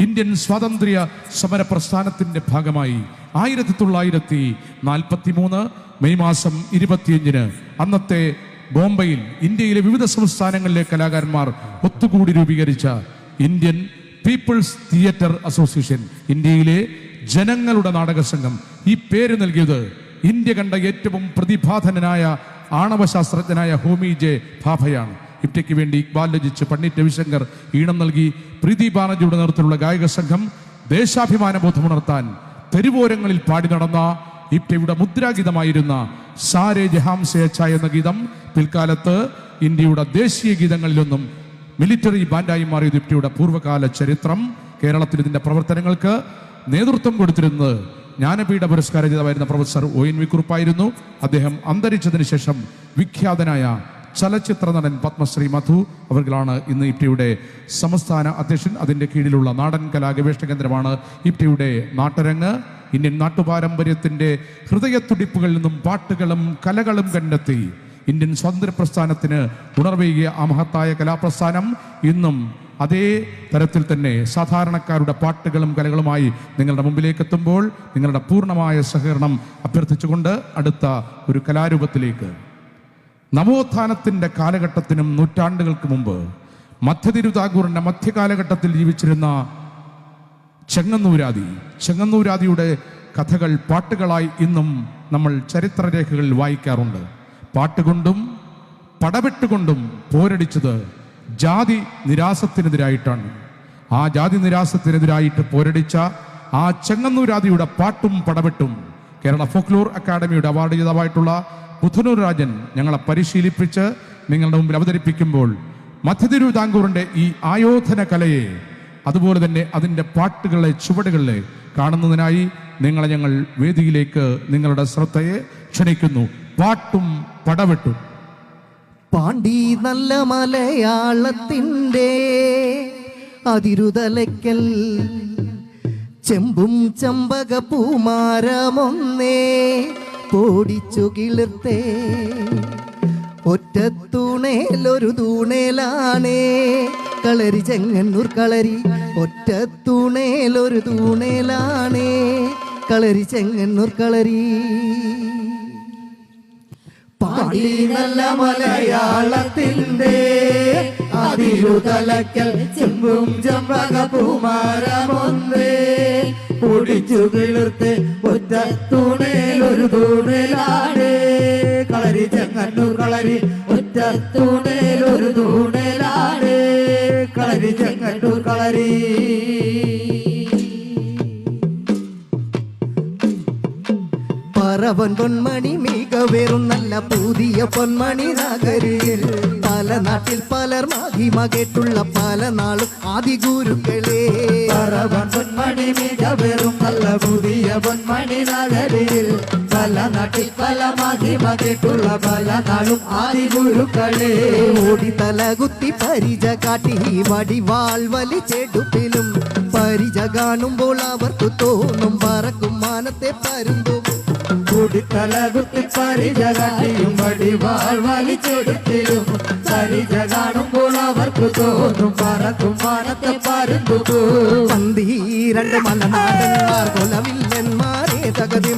Indian സ്വാതന്ത്ര്യ സമര പ്രസ്ഥാനത്തിന്റെ ഭാഗമായി ആയിരത്തി തൊള്ളായിരത്തി നാൽപ്പത്തി മൂന്ന് മെയ് മാസം ഇരുപത്തിയഞ്ചിന് അന്നത്തെ ബോംബെയിൽ ഇന്ത്യയിലെ വിവിധ സംസ്ഥാനങ്ങളിലെ കലാകാരന്മാർ ഒത്തുകൂടി രൂപീകരിച്ച ഇന്ത്യൻ പീപ്പിൾസ് തിയേറ്റർ അസോസിയേഷൻ ഇന്ത്യയിലെ ജനങ്ങളുടെ നാടക സംഘം. ഈ പേര് നൽകിയത് ഇന്ത്യ കണ്ട ഏറ്റവും പ്രതിഭാധനനായ ആണവശാസ്ത്രജ്ഞനായ ഹോമി ജെ ഭാഭയാണ്. ഇപ്റ്റയ്ക്ക് വേണ്ടി ഇക്ബാൽ രചിച്ച് പണ്ഡിറ്റ് രവിശങ്കർ ഈണം നൽകി പ്രീതി ബാനർജിയുടെ നേതൃത്വത്തിലുള്ള ഗായക സംഘം ദേശാഭിമാന ബോധമുണർത്താൻ തെരുവോരങ്ങളിൽ പാടി നടന്ന ഇപ്റ്റയുടെ മുദ്രാഗീതമായിരുന്ന സാരേ ജഹാം സേച്ച എന്ന ഗീതം പിൽക്കാലത്ത് ഇന്ത്യയുടെ ദേശീയ ഗീതങ്ങളിലൊന്നും മിലിറ്ററി ബാൻഡായി മാറിയത് ഇപ്റ്റയുടെ പൂർവകാല ചരിത്രം കേരളത്തിൽ ഇതിന്റെ പ്രവർത്തനങ്ങൾക്ക് നേതൃത്വം കൊടുത്തിരുന്നത് ജ്ഞാനപീഠ പുരസ്കാര ജേതാവായിരുന്ന പ്രൊഫസർ ഒ എൻ വി കുറുപ്പായിരുന്നു. അദ്ദേഹം അന്തരിച്ചതിന് ശേഷം വിഖ്യാതനായ ചലച്ചിത്ര നടൻ പത്മശ്രീ മധു അവർകളാണ് ഇന്ന് ഇപ്റ്റിയുടെ സംസ്ഥാന അധ്യക്ഷൻ. അതിന്റെ കീഴിലുള്ള നാടൻ കലാ ഗവേഷണ കേന്ദ്രമാണ് ഇപ്റ്റിയുടെ നാട്ടരങ്ങ്. ഇന്ത്യൻ നാട്ടുപാരമ്പര്യത്തിന്റെ ഹൃദയത്തുടിപ്പുകളിൽ നിന്നും പാട്ടുകളും കലകളും കണ്ടെത്തി. ഇന്ത്യൻ സ്വാതന്ത്ര്യ പ്രസ്ഥാനത്തിന് ഉണർവേകിയ ആ മഹത്തായ കലാപ്രസ്ഥാനം ഇന്നും അതേ തരത്തിൽ തന്നെ സാധാരണക്കാരുടെ പാട്ടുകളും കലകളുമായി നിങ്ങളുടെ മുമ്പിലേക്ക് എത്തുമ്പോൾ നിങ്ങളുടെ പൂർണമായ സഹകരണം അഭ്യർത്ഥിച്ചുകൊണ്ട് അടുത്ത ഒരു കലാരൂപത്തിലേക്ക് നവോത്ഥാനത്തിന്റെ കാലഘട്ടത്തിനും നൂറ്റാണ്ടുകൾക്ക് മുമ്പ് മധ്യതിരുതാകൂറിന്റെ മധ്യകാലഘട്ടത്തിൽ ജീവിച്ചിരുന്ന ചെങ്ങന്നൂരാതി ചെങ്ങന്നൂരാതിയുടെ കഥകൾ പാട്ടുകളായി ഇന്നും നമ്മൾ ചരിത്രരേഖകളിൽ വായിക്കാറുണ്ട്. പാട്ടുകൊണ്ടും പടവെട്ടുകൊണ്ടും പോരടിച്ചത് ജാതി നിരാസത്തിനെതിരായിട്ടാണ്. ആ ജാതി നിരാസത്തിനെതിരായിട്ട് പോരടിച്ച ആ ചെങ്ങന്നൂരാതിയുടെ പാട്ടും പടവെട്ടും കേരള ഫോക്ലോർ അക്കാദമിയുടെ അവാർഡ് ജേതാവായിട്ടുള്ള പുഥനൂർ രാജൻ ഞങ്ങളെ പരിശീലിപ്പിച്ച് നിങ്ങളുടെ മുമ്പിൽ അവതരിപ്പിക്കുമ്പോൾ മധ്യതിരുവിതാംകൂറിന്റെ ഈ ആയോധന കലയെ അതുപോലെ തന്നെ അതിന്റെ പാട്ടുകളെ ചുവടുകളെ കാണുന്നതിനായി നിങ്ങളെ ഞങ്ങൾ വേദിയിലേക്ക് നിങ്ങളുടെ ശ്രദ്ധയെ ക്ഷണിക്കുന്നു. പാട്ടും പടവെട്ടും. പാണ്ടി നല്ല മലയാളത്തിന്റെ അതിരുതലയ്ക്കൽ ചെമ്പും ചമ്പക പൂമാരമൊന്നേ പൊടിച്ചു കിളിർത്തേ ഒറ്റത്തൂണേലൊരു തൂണേലാണേ. കളരി ചെങ്ങന്നൂർ കളരി ഒറ്റ തൂണേലൊരു തൂണേലാണേ. കളരി ചെങ്ങന്നൂർ കളരി. പാടി നല്ല മലയാളത്തിന്റെ അതിരുതലക്കൽ ചെമ്പും ചമ്പക പൂമാരമൊന്നേ പൊടിച്ചു കിളിർത്ത് ഒറ്റ തൂണേലൊരു തൂണേലാണ്. കളരി ചെങ്ങന്നൂർ കളരി ഒറ്റ തൂണേലൊരു തൂണേലാണ്. കളരി ചെങ്ങന്നൂർ കളരി. പറവൻ പൊന്മണി മികവേറും നല്ല പുതിയ പൊന്മണി നഗരിയിൽ. പല നാട്ടിൽ പലർ മഹിമ കേട്ടുള്ള പല നാളും ആദി ഗുരുക്കളെ. പൊന്മണി മികവെറും നല്ല പുതിയ പൊന്മണി നഗരിയിൽ പല നാട്ടിൽ പല മഹിമ കേട്ടുള്ള പല നാളും ആദിഗുരുക്കളെ ഓടി തലകുത്തി പരിച കാട്ടി വടിവാൾ വലിച്ചെടുപ്പിലും പരിച കാണുമ്പോൾ അവർക്ക് തോന്നും പറക്കും മാനത്തെ പരുന്തും. കൂടിത്തല കുത്തി പരിച കാട്ടിയും വടിവാൾ വലിച്ചെടുത്തിലും പരിച കാണുമ്പോൾ അവർക്ക് തോന്നും പറക്കും മാനത്തെ പരുന്തുപോ. പന്തീരണ്ട് മലനാടന്മാർ കൊലവില്ലന്മാരെ തകതി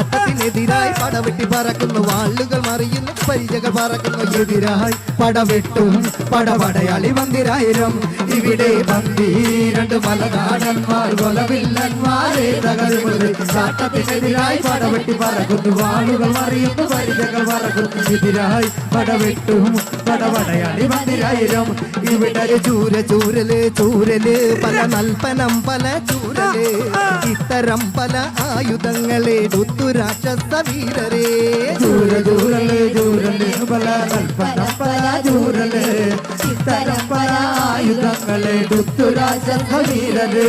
മൃദം ചാട്ടത്തിനെതിരായി പടവെട്ടി പറക്കുന്നു. വാളുകൾ മറിയുന്നു പരിചകൾ പറക്കുന്നു. എതിരായി പടവെട്ടും പടപടയാളി മന്ദിരായിരം. ഇവിടെ പന്തീരണ്ട് മലനാടന്മാർ കൊലവില്ലന്മാരെ തകർന്നത് ചാട്ടത്തിനെതിരായി പടവെട്ടി പറക്കുന്നു. വാളുകൾ മറിയുന്നു പരിചകൾ പറക്കുന്നു. എതിരായി പടവെട്ടും പടപടയാളി മന്ദിരായിരം. ഇവിടെ ചൂര ചൂരൽ ചൂരൽ പല നൽപനം പല ചൂരൽ. ഇത്തരം പല ആയുധങ്ങളെ എടുത്തു രാക്ഷസ വീരരേ ദൂര ദൂരൽ ദൂരൽ പല കൽപ്പന പല ദൂരൽ ഇത്തരം പല ആയുധങ്ങളെ ദുത്തുരാജീരരേ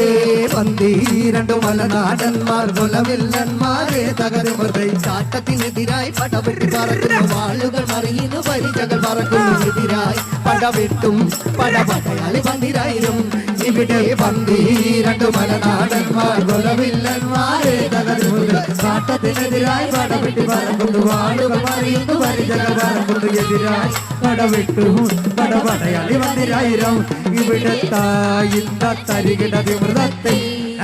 പന്തീരണ്ടു മലനാടന്മാർ കൊലവില്ലന്മാരെ തകരുമൃതൈ ചാട്ടത്തിനെതിരായി പടപെട്ടി പറക്കുന്നു വാളുകൾ മറിയുന്നു പരിചകൾ പറക്കുന്നു എതിരായി. പടവെട്ടും പടപടയാളി പന്തിരായിരം. ഇവിടെ പന്തീരണ്ടു മലനാടന്മാർ കൊലവില്ലന്മാരെ കാട്ടത്തിനെതിരായി പടവിട്ട് പറക്കുന്നു വാടുക പറയുന്നു വരിതല പറക്കുന്നു എതിരായി പടവിട്ടു പടപടയാളി പന്തിരായിരം. ഇവിടെ തായിന്ന തരികിട വിമൃതത്തെ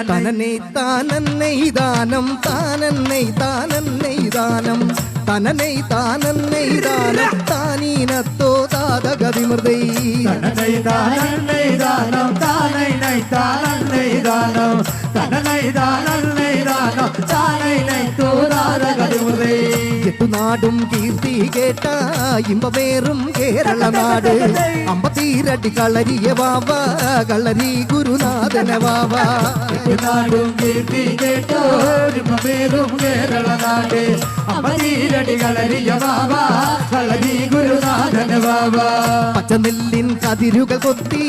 തനനെ താനന്നെ ദാനം താനന്നെ താനന്നെ ദാനം. തനനെ താനന്നെ ദാനം താനീനത്തോ താതകവിമൃതൈ തനനൈ ദാനന്നൈ ദാനം താനൈ നൈ താനന്നൈ ദാനം തനനൈ ദാനന്നൈ ദാനം താനൈ നൈ തോരാരകരുതേ എട്ടുനാടും കീർത്തി കേട്ട ഇമ്പമേറും കേരള നാട് അമ്പത്തീരടി കളരിയ വാവ കളരി ഗുരുനാഥന വാവ. എട്ടുനാടും കീർത്തി കേട്ട ഇമ്പമേറും കേരള നാട് അമരീരടി കളരിയ വാവ കളരി ഗുരുനാഥന വാവ. പച്ചനെല്ലിൻ കതിരുകൾ കൊത്തി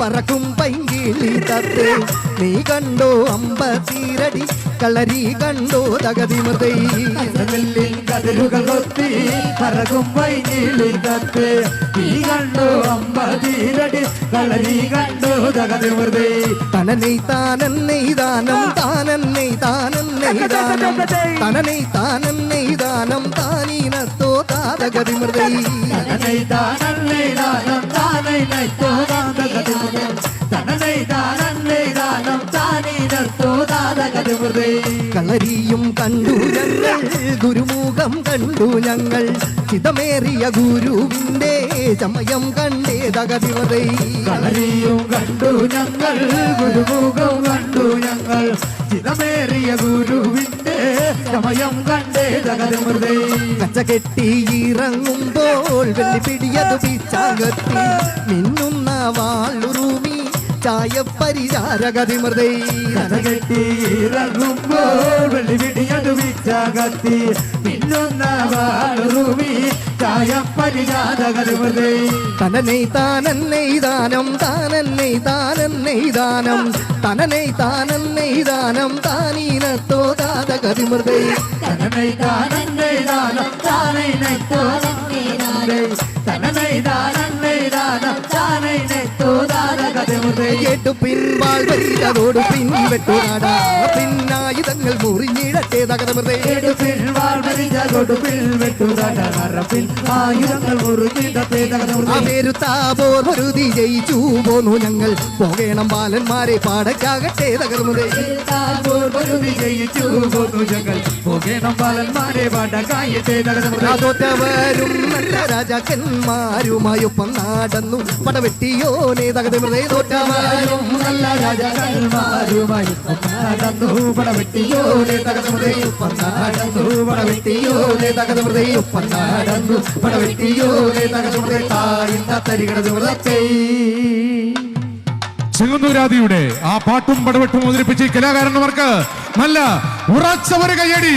പറക്കും പൈങ്കിളി തത്ത്. നീ കണ്ടോ അമ്പത്തീരടി കളരി കണ്ടോ തകതിമൃതൈ നെല്ലിൽ കതിരുകൾ കൊത്തി പറകും വൈകിളി തത്ത് ഈ കണ്ടു അമ്പതീരടി കളരി കണ്ടു തകതിമൃതേ തനനെ താനന്നെ ദാനം താനന്നെ താനന്നെ ദാനം തനനെ താനന്നെ ദാനം താനീനത്തോ താതകതിമൃതൈ തനനൈ താനന്നൈ ദാനം താനൈ നൈത്തോ കളരിയും കണ്ടു ഞങ്ങൾ ഗുരുമുഖം കണ്ടു ഞങ്ങൾ ചിതമേറിയ ഗുരുവിന്റെ ചമയം കണ്ടേ തകതിവതൈ ഹരിയും കണ്ടു ഞങ്ങൾ ഗുരുമുഖം കണ്ടു ഞങ്ങൾ ചിതമേറിയ ഗുരുവിന്റെ സമയം കണ്ടേ ജഗതിമൃതേ കച്ച കെട്ടി ഇറങ്ങുമ്പോൾ വെള്ളി പിടിയത് പിച്ചാകത്തി മിന്നുന്ന വാളുറൂമി ചായപ്പരിചാരകതിമൃതൈ കഥകെട്ടി ഇറങ്ങുമ്പോൾ വെള്ളി പിടിയതു വിച്ചാകത്തി പിന്നുന്ന വാളുറൂമി ചായപ്പരിജാതകതിമൃതേ തനനെ താനന്നെ ദാനം താനന്നെ താനന്നെ ദാനം തനനെ താനന്നെ ദാനം താനീനത്തോ താതകതിമൃതൈ തനനൈ താനന്നൈ ദാനം താനൈ നൈത്തോ തനനൈ താനന്നൈ ദാനം താനൈ നൈത്തോ കേട്ടു പിൻവാൾ വരിയതോട് പിൻവെട്ടു നാടാ. പിന്നായുധങ്ങൾ മുറിഞ്ഞിടട്ടെ തകതമൃതേ എടുപ്പിൽ പിൻവെട്ടു നാടാ. വെട്ടുതടറപ്പിൽ ആയുധങ്ങൾ മുറുകിടത്തെ ആ പേരുത്താപോർ പൊരുതി ജയിച്ചു പോന്നു ഞങ്ങൾ. പോകേണം ബാലന്മാരെ പാടക്കാകട്ടെ തകർമുതേ. ജയിച്ചു പോന്നു ഞങ്ങൾ. പോകേണം ബാലന്മാരെ പാടക്കായത്തെ തോറ്റവരും നല്ല രാജാക്കന്മാരുമായൊപ്പം നടന്നു. പടവെട്ടിയോനെ തകർമൃതേ. തോറ്റവരും താഴ്ന്ന തരികട ആ പാട്ടും പടവെട്ടും അവതരിപ്പിച്ച് കലാകാരന്മാർക്ക് നല്ല ഉറച്ച ഒരു കയ്യടി